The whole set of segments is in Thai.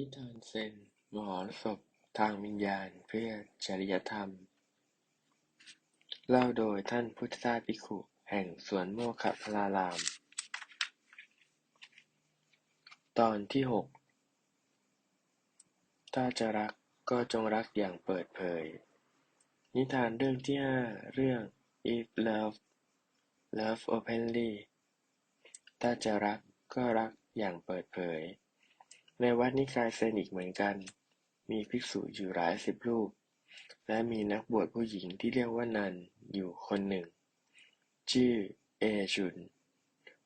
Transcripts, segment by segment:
นิทานเซน มหรสพทางวิญญาณเพื่อจริยธรรม เล่าโดยท่านพุทธทาสภิกขุแห่งสวนโมคคัพลาราม ตอนที่หกถ้าจะรักก็จงรักอย่างเปิดเผย นิทานเรื่องที่ห้าเรื่อง If Love Love Openly ถ้าจะรักก็รักอย่างเปิดเผย ในวัดนิกายเซนอีกเหมือนกัน มีภิกษุอยู่หลายสิบรูป และมีนักบวชผู้หญิงที่เรียกว่านันอยู่คนหนึ่ง ชื่อเอชุน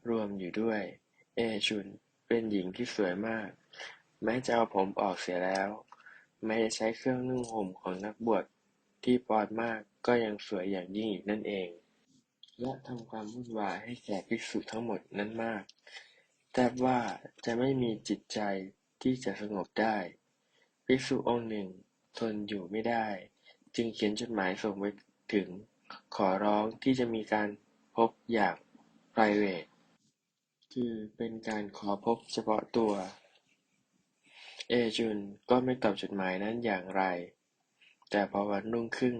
รวมอยู่ด้วย เอชุนเป็นหญิงที่สวยมาก แม้จะเอาผมออกเสียแล้วแม้จะใช้เครื่องนุ่งห่มของนักบวชที่ปลอดมากก็ยังสวยอย่างยิ่งอีกนั่นเอง และทำความวุ่นวายให้แก่ภิกษุทั้งหมดนั้นมากแทบว่าจะไม่มีจิตใจ ที่จะสงบได้ ภิกษุองค์หนึ่งทนอยู่ไม่ได้ จึงเขียนจดหมายส่งไปถึง ขอร้องที่จะมีการพบอย่าง private คือเป็นการขอพบเฉพาะตัว เอจุนก็ไม่ตอบจดหมายนั้นอย่างไร แต่พอวันรุ่งขึ้น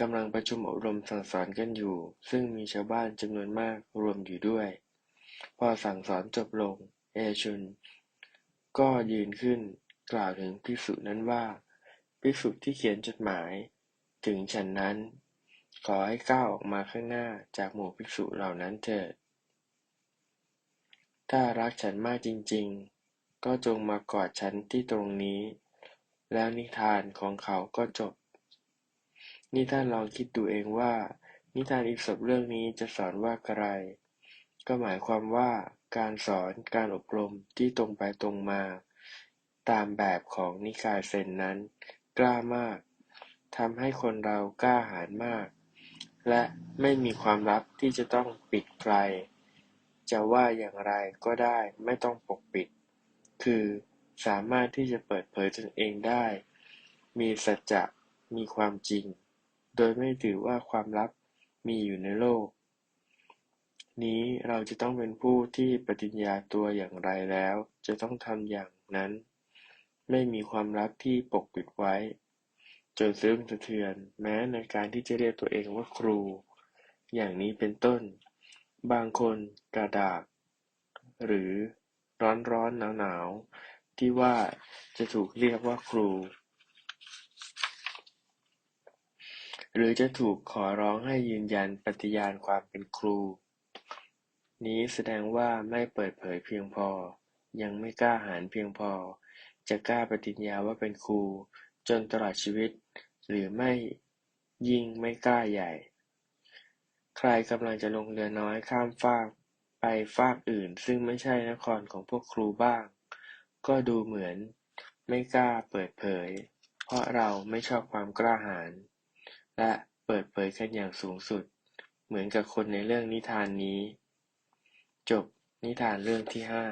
กำลังประชุมอบรมสั่งสอนกันอยู่ ซึ่งมีชาวบ้านจำนวนมากรวมอยู่ด้วย พอสั่งสอนจบลง เอชุน ก็ยืนขึ้น กล่าวถึงภิกษุนั้นว่า ภิกษุที่เขียนจดหมาย ถึงฉันนั้น ขอให้ก้าวออกมาข้างหน้าจากหมู่ภิกษุเหล่านั้นเถิด ถ้ารักฉันมากจริง ๆ ก็จงมากอดฉันที่ตรงนี้ แล้วนิทานของเขาก็จบ นี่ท่านลองคิดดูเองว่า นิทานอีสปเรื่องนี้จะสอนว่าอะไร ก็หมายความว่าการสอน การอบรม ที่ตรงไปตรงมา ตามแบบของนิกายเซนนั้น กล้ามาก ทำให้คนเรากล้าหาญมาก และไม่มีความลับที่จะต้องปิดไกลจะว่าอย่างไรก็ได้ไม่ต้องปกปิด คือสามารถที่จะเปิดเผยตนเองได้ มีสัจจะ มีความจริง โดยไม่ถือว่าความลับมีอยู่ในโลก นี้เราจะต้องเป็นผู้ที่ปฏิญญาตัวอย่างไรแล้ว จะต้องทำอย่างนั้น ไม่มีความลับที่ปกปิดไว้ จนซึ้งสะเทือน แม้ในการที่จะเรียกตัวเองว่าครู อย่างนี้เป็นต้น บางคนกระดากหรือร้อนร้อนหนาวหนาวที่ว่าจะถูกเรียกว่าครู หรือจะถูกขอร้องให้ยืนยันปฏิญาณความเป็นครู นี้แสดงว่าไม่เปิดเผยเพียงพอ ยังไม่กล้าหาญเพียงพอ จะกล้าปฏิญญาว่าเป็นครู จนตลอดชีวิต หรือไม่ยิ่งไม่กล้าใหญ่ ใครกำลังจะลงเรือน้อยข้ามฟากไปฟากอื่นซึ่งไม่ใช่นครของพวกครูบ้าง ก็ดูเหมือนไม่กล้าเปิดเผย เพราะเราไม่ชอบความกล้าหาญและเปิดเผยกันอย่างสูงสุด เหมือนกับคนในเรื่องนิทานนี้ จบนิทานเรื่องที่ห้า